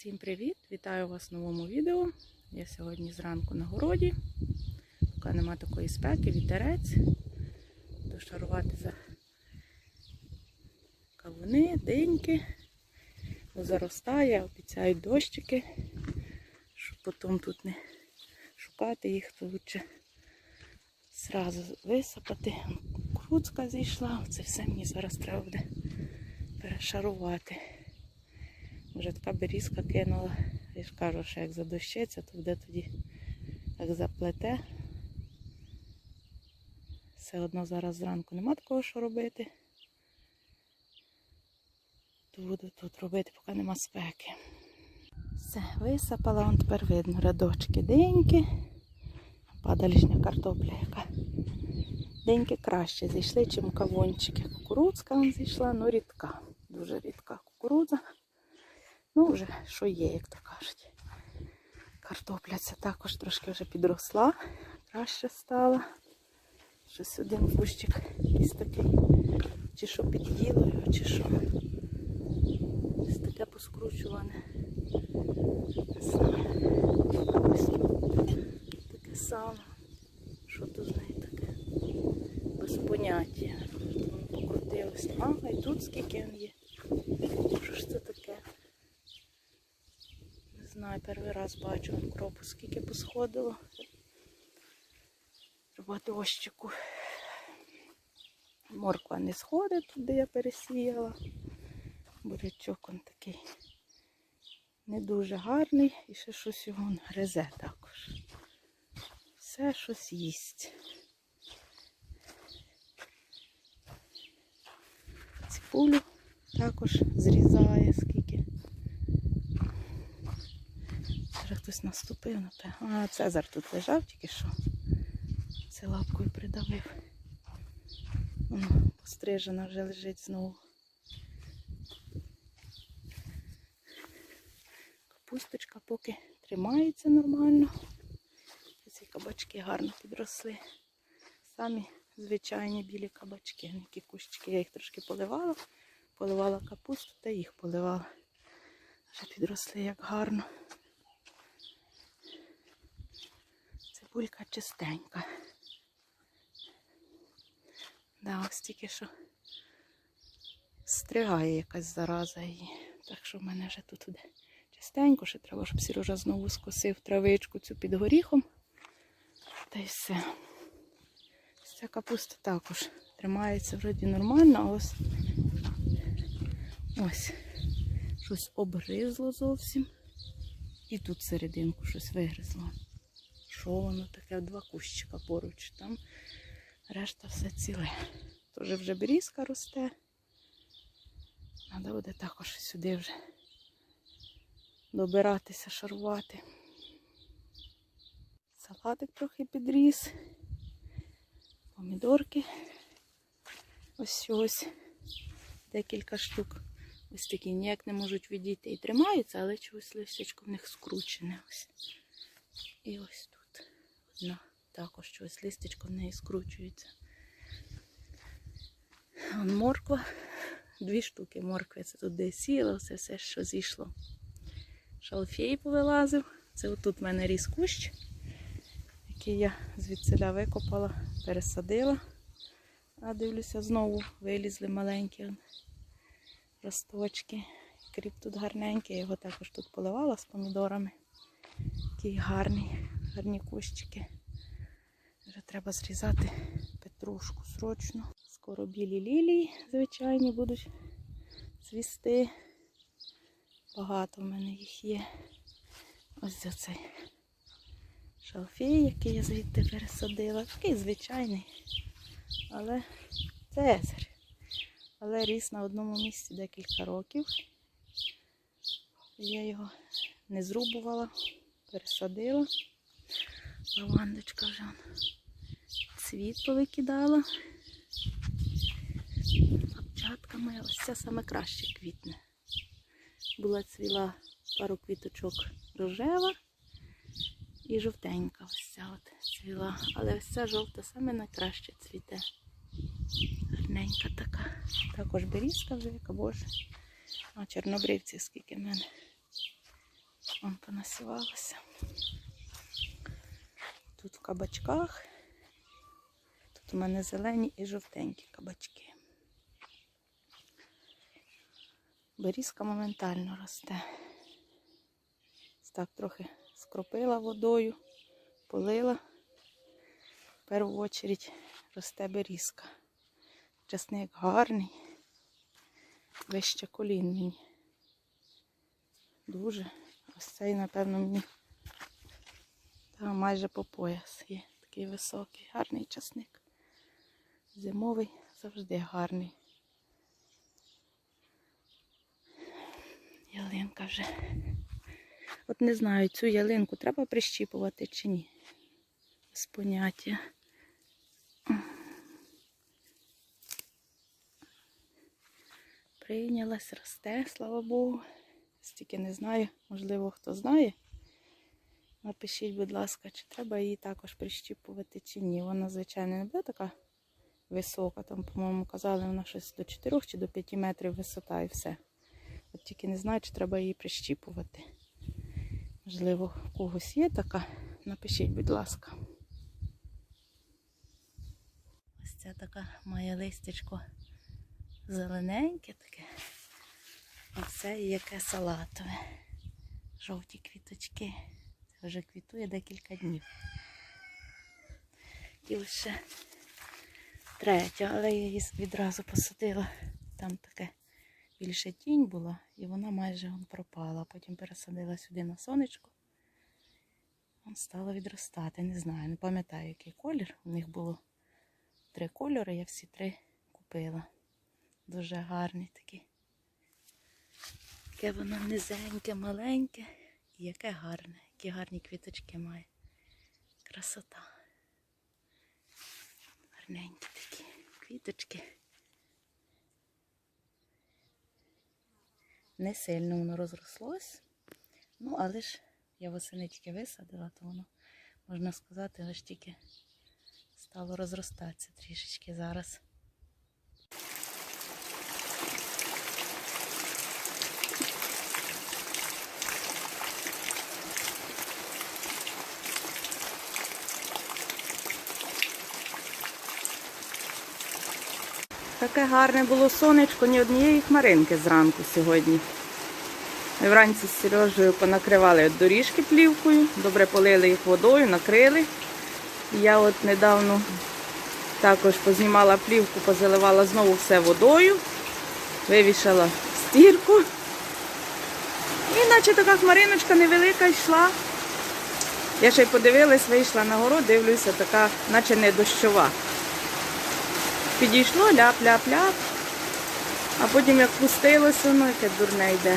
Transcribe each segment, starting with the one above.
Всім привіт! Вітаю вас в новому відео. Я сьогодні зранку на городі. Поки нема такої спеки, вітерець. Буду шарувати за кавуни, деньки. Заростає, обіцяють дощики, щоб потім тут не шукати їх, то лучше зразу висипати. Кукурудзка зійшла, це все мені зараз треба буде перешарувати. Вже така берізка кинула. Я ж кажу, що як задощиться, то буде тоді як заплете. Все одно зараз зранку нема такого, що робити. То буду тут робити, поки нема спеки. Все, висипала, вон тепер видно рядочки деньки. Падалішня картопля яка. Деньки краще зійшли, чим кавунчики. Кукурудзка зійшла, ну рідка. Дуже рідка кукурудза. Ну, вже що є, як то кажуть. Картопля ця також трошки вже підросла, краще стала. Щось один кущик якийсь такий, чи що під'їло його, чи що. Ось таке поскручуване. Не знаю. Ось таке саме. Що тут з нею таке? Без поняття. Покрутилось. Ага, і тут скільки він є. Що ж це таке? Не знаю, перший раз бачу вон кропу, скільки посходило. Треба дощику. Морква не сходить туди я пересіяла. Бурячок он такий не дуже гарний і ще щось його гризе також. Все щось їсть. Ципулю також зрізає скільки. Вже хтось наступив, напевно. А, Цезар тут лежав тільки що. Це лапкою придавив. Воно пострижена вже лежить знову. Капусточка поки тримається нормально. Ці кабачки гарно підросли. Самі звичайні білі кабачки, які кущики. Я їх трошки поливала, поливала капусту та їх поливала. Вже підросли як гарно. Цибулька чистенька. Да, ось тільки що стригає якась зараза її. Так що в мене вже тут буде чистенько, ще треба, щоб Сережа знову скосив травичку цю під горіхом. Та й все. Ця капуста також тримається вроді нормально, а ось ось щось обгризло зовсім. І тут серединку щось вигризло. Що воно таке? Два кущика поруч. Там решта все ціле. Тож вже берізка росте. Треба буде також сюди вже добиратися, шарувати. Салатик трохи підріс. Помідорки. Ось ось декілька штук. Ось такі ніяк не можуть відійти і тримаються, але чогось листячко в них скручене. Ось. І ось тут. Одна також щось листячко в неї скручується. Вон морква. Дві штуки моркви. Це тут де сіла, це все, що зійшло. Шалфей повилазив. Це отут в мене ріс кущ, який я звідсиля викопала, пересадила. А дивлюся, знову вилізли маленькі росточки. Кріп тут гарненький, я його також тут поливала з помідорами. Такий гарний, гарні кущики. Вже треба зрізати петрушку срочно. Скоро білі лілії, звичайні, будуть цвісти. Багато в мене їх є. Ось за цей шалфей, який я звідти пересадила. Такий звичайний. Але цезарь. Але ріс на одному місці декілька років. Я його не зрубувала, пересадила. Лавандочка вже цвіт повикидала. Лапчатка моя, ось ця саме краще квітне. Була цвіла пару квіточок рожева і жовтенька ось ця от цвіла. Але ось ця жовта саме найкраще цвіте. Гарненька така. Також берізка вже, яка боже. А чорнобривці скільки в мене. Вон понасівалося. Тут в кабачках. Тут у мене зелені і жовтенькі кабачки. Берізка моментально росте. Так трохи скропила водою, полила. В першу очередь росте берізка. Часник гарний. Вище колін мені. Дуже. Ось цей, напевно, мені та, майже по пояс є. Такий високий, гарний часник. Зимовий завжди гарний. Ялинка вже. От не знаю, цю ялинку треба прищіпувати чи ні. Без поняття. Прийнялась, росте, слава Богу. Стільки не знаю, можливо, хто знає. Напишіть, будь ласка, чи треба її також прищіпувати, чи ні. Вона, звичайно, не буде така висока. Там, по-моєму, казали, вона щось до 4 чи до 5 метрів висота і все. От тільки не знаю, чи треба її прищіпувати. Можливо, у когось є така. Напишіть, будь ласка. Ось ця така має листячко зелененьке таке. А це яке салатове. Жовті квіточки. Вже квітує декілька днів. І лише третя, але я її відразу посадила. Там таке більше тінь була, і вона майже пропала. Потім пересадила сюди на сонечко. Вон стала відростати. Не знаю, не пам'ятаю, який колір. У них було три кольори, я всі три купила. Дуже гарні такі. Яке воно низеньке, маленьке яке гарне, які гарні квіточки має. Красота. Гарненькі такі квіточки. Не сильно воно розрослось. Ну, але ж я восени тільки висадила, то воно, можна сказати, аж тільки стало розростатися трішечки зараз. Таке гарне було сонечко, ні однієї хмаринки зранку сьогодні. Ми вранці з Сережею понакривали доріжки плівкою, добре полили їх водою, накрили. Я от недавно також познімала плівку, позаливала знову все водою, вивішала стірку. І наче така хмариночка невелика йшла. Я ще й подивилась, вийшла на город, дивлюся, така, наче не дощова. Підійшло, ляп-ляп-ляп. А потім як пустилося, ну яке дурне йде.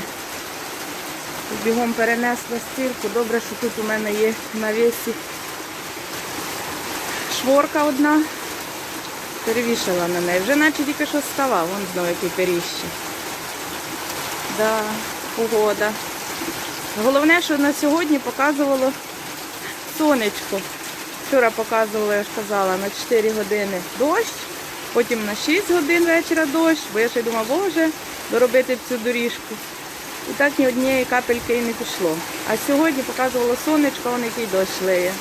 Бігом перенесла стірку. Добре, що тут у мене є на весі шворка одна. Перевішала на неї. Вже наче тільки що ставав, вон знову який періще. Да, погода. Головне, що на сьогодні показувало сонечко. Вчора показувала, я ж казала, на 4 години дощ. Потім на 6 годин вечора дощ, бо я ще й думала, боже, доробити цю доріжку. І так ні однієї капельки і не пішло. А сьогодні показувало сонечко, вон який дощ лиє.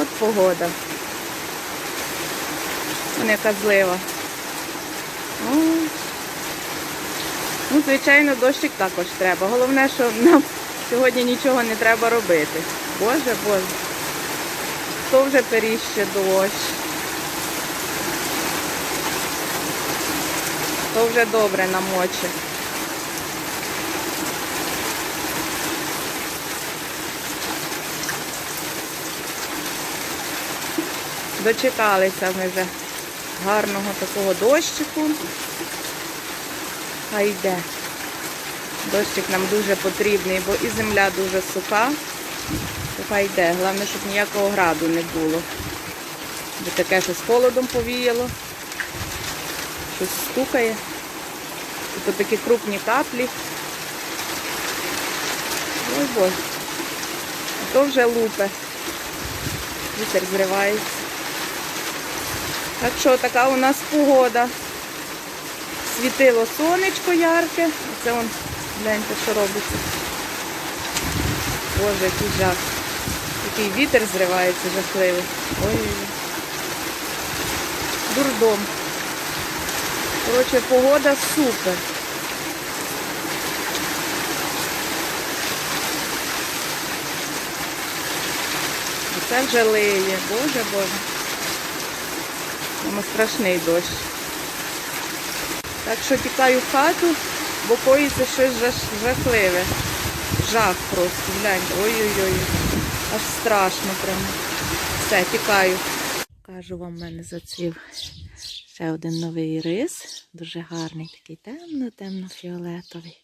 От погода. Вон яка злива. Ну, звичайно, дощик також треба. Головне, що нам сьогодні нічого не треба робити. Боже, Боже. То вже періще дощ. То вже добре намоче. Дочекалися ми вже гарного такого дощику. Хай йде. Дощик нам дуже потрібний, бо і земля дуже суха. То йде. Головне, щоб ніякого граду не було. Бо таке щось холодом повіяло щось стукає. То такі крупні каплі. Ой боже. А то вже лупе. Вітер зривається. Так що така у нас погода. Світило сонечко ярке. Оце вон, гляньте, що робиться. боже, який жах. Який вітер зривається жахливий. Ой. Дурдом. Коротше, погода супер. Це вже лиє. Боже, боже. Воно страшний дощ. Так що тікаю в хату, бо коїться щось жахливе. Жах просто, гляньте. Ой-ой-ой. Аж страшно прямо. Все, тікаю. Кажу вам, в мене зацвів ще один новий рис. Дуже гарний, такий темно-темно-фіолетовий.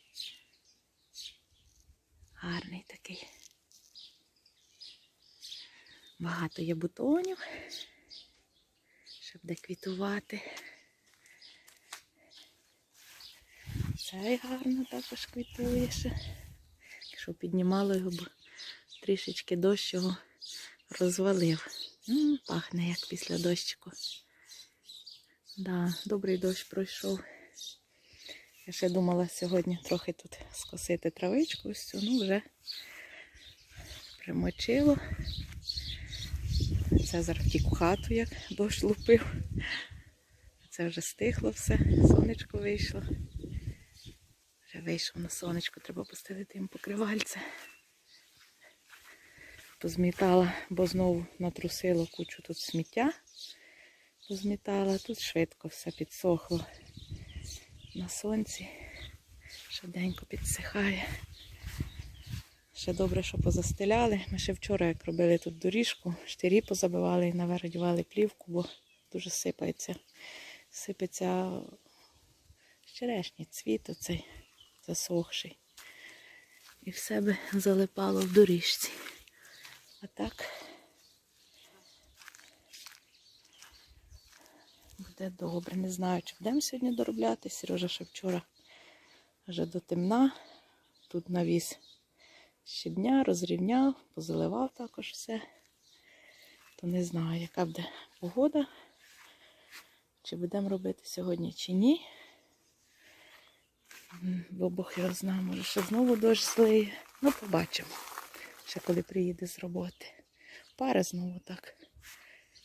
Гарний такий. Багато є бутонів. Щоб де квітувати. Цей гарно також квітує ще. Якщо піднімало його, бо трішечки дощ його розвалив. М, пахне як після дощику. Да, добрий дощ пройшов. Я ще думала сьогодні трохи тут скосити травичку, цю, ну вже примочило. Це зараз втік в хату, як дощ лупив. Це вже стихло все, сонечко вийшло. Вже вийшов на сонечко, треба постелити їм покривальце. Позмітала, бо знову натрусило кучу тут сміття. Позмітала, тут швидко все підсохло на сонці. Швиденько підсихає. Ще добре, що позастеляли. Ми ще вчора, як робили тут доріжку, штирі позабивали і навердівали плівку, бо дуже сипається. Сипеться черешній цвіт оцей засохший. І все би залипало в доріжці. А так буде добре. Не знаю, чи будемо сьогодні доробляти. Сережа ще вчора вже до темна. Тут навіз щодня, розрівняв, позаливав також все. То не знаю, яка буде погода. Чи будемо робити сьогодні, чи ні. Бо Бог його знає, може ще знову дощ злиє. Ну, побачимо. Ще коли приїде з роботи. Пари знову так.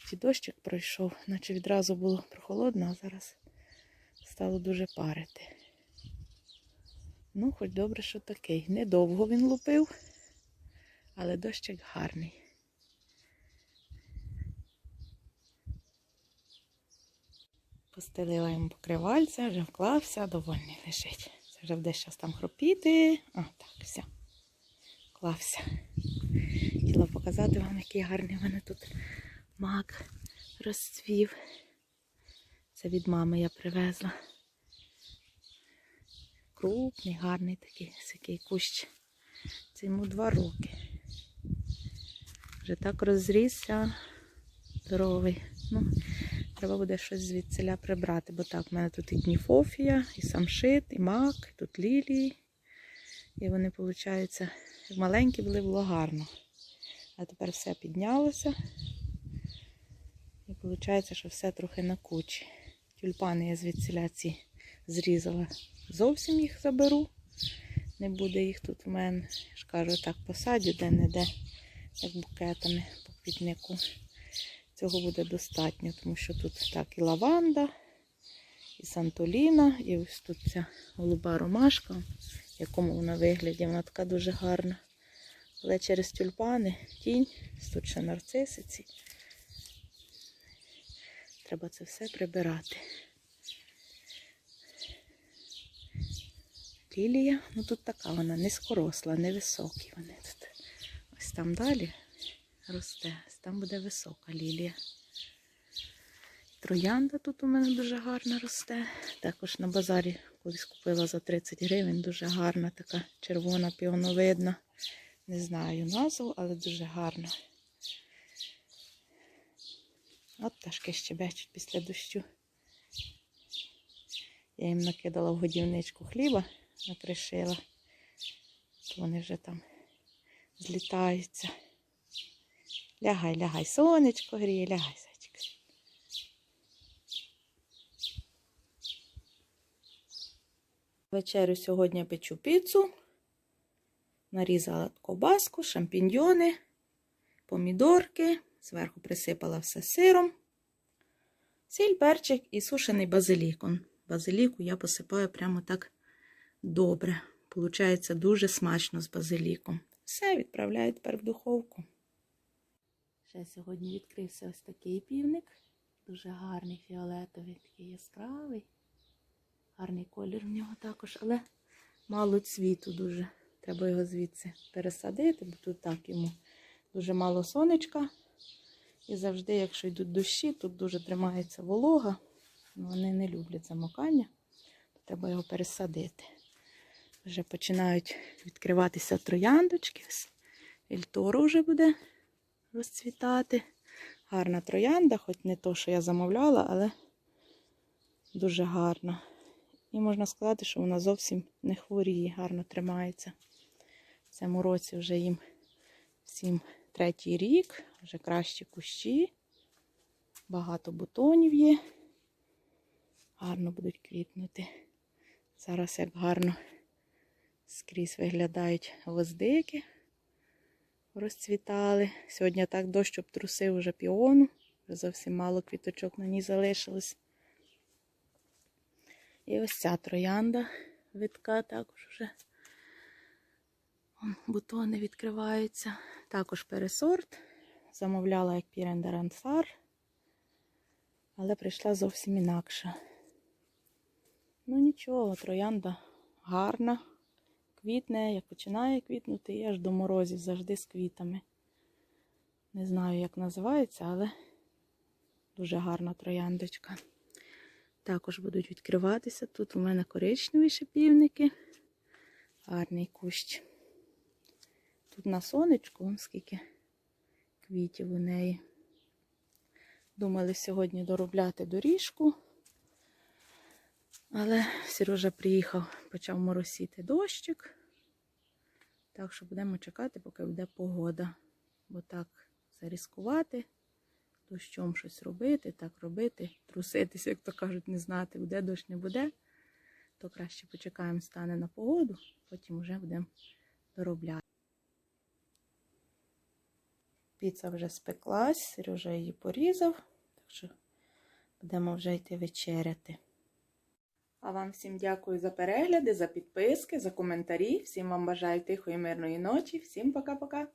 Чи дощик пройшов, наче відразу було прохолодно, а зараз стало дуже парити. Ну, хоч добре, що такий. Недовго він лупив, але дощик гарний. Постелила йому покривальця, вже вклався, довольний лежить. Це вже буде щас там хропіти. А, так, все. Вклався. Хотіла показати вам, який гарний в мене тут мак розцвів. Це від мами я привезла. Крупний, гарний такий такий кущ. Це йому два роки. Вже так розрісся, здоровий. Ну, треба буде щось звідсиля прибрати, бо так, в мене тут і кніфофія, і самшит, і мак, і тут лілії. І вони, виходить, маленькі були, було гарно. А тепер все піднялося. Виходить, що все трохи на кучі. Тюльпани я звідсіля ці зрізала. Зовсім їх заберу. Не буде їх тут в мене. Ж кажу, так посадю де-не-де, як букетами по квітнику. Цього буде достатньо, тому що тут так і лаванда, і сантоліна, і ось тут ця голуба ромашка, в якому вона вигляді, вона така дуже гарна. Але через тюльпани тінь, тут ще нарцисиці. Треба це все прибирати. Лілія, ну тут така вона низькоросла, невисокі вони тут. Ось там далі росте, ось там буде висока лілія. Троянда тут у мене дуже гарна росте. Також на базарі колись купила за 30 гривень, дуже гарна, така червона, піоновидна. Не знаю назву, але дуже гарна. От пташки щебечуть після дощу. Я їм накидала в годівничку хліба, накришила. То вони вже там злітаються. Лягай, лягай, сонечко гріє, лягай, зайчик. Вечерю сьогодні печу піцу. Нарізала ковбаску, шампіньйони, помідорки, зверху присипала все сиром, сіль, перчик і сушений базилік. Он, Базиліку я посипаю прямо так добре. Получається дуже смачно з базиліком. Все, відправляю тепер в духовку. Ще сьогодні відкрився ось такий півник. Дуже гарний фіолетовий, такий яскравий. Гарний колір в нього також, але мало цвіту дуже. Треба його звідси пересадити, бо тут так йому дуже мало сонечка. І завжди, якщо йдуть дощі, тут дуже тримається волога. Вони не люблять замокання, то треба його пересадити. Вже починають відкриватися трояндочки. Ось Ельтору вже буде розцвітати. Гарна троянда, хоч не то, що я замовляла, але дуже гарна. І можна сказати, що вона зовсім не хворіє, гарно тримається. В цьому році вже їм всім третій рік, вже кращі кущі, багато бутонів є. Гарно будуть квітнути. Зараз як гарно скрізь виглядають гвоздики, розцвітали. Сьогодні так дощ обтрусив уже піону, вже зовсім мало квіточок на ній залишилось. І ось ця троянда витка також вже бутони відкриваються. Також пересорт. Замовляла як Пірендарансар, але прийшла зовсім інакша. Ну нічого, троянда гарна, квітне, як починає квітнути, і аж до морозів завжди з квітами. Не знаю, як називається, але дуже гарна трояндочка. Також будуть відкриватися. Тут у мене коричневі шипівники. Гарний кущ. Тут на сонечку, скільки квітів у неї. Думали сьогодні доробляти доріжку. Але Сережа приїхав, почав моросіти дощик. Так що будемо чекати, поки буде погода. Бо так зарізкувати, дощом щось робити, так робити, труситися, як то кажуть, не знати, буде дощ, не буде. То краще почекаємо, стане на погоду, потім вже будемо доробляти. Піца вже спеклась, Сережа її порізав, так що будемо вже йти вечеряти. А вам всім дякую за перегляди, за підписки, за коментарі. Всім вам бажаю тихої мирної ночі. Всім пока-пока.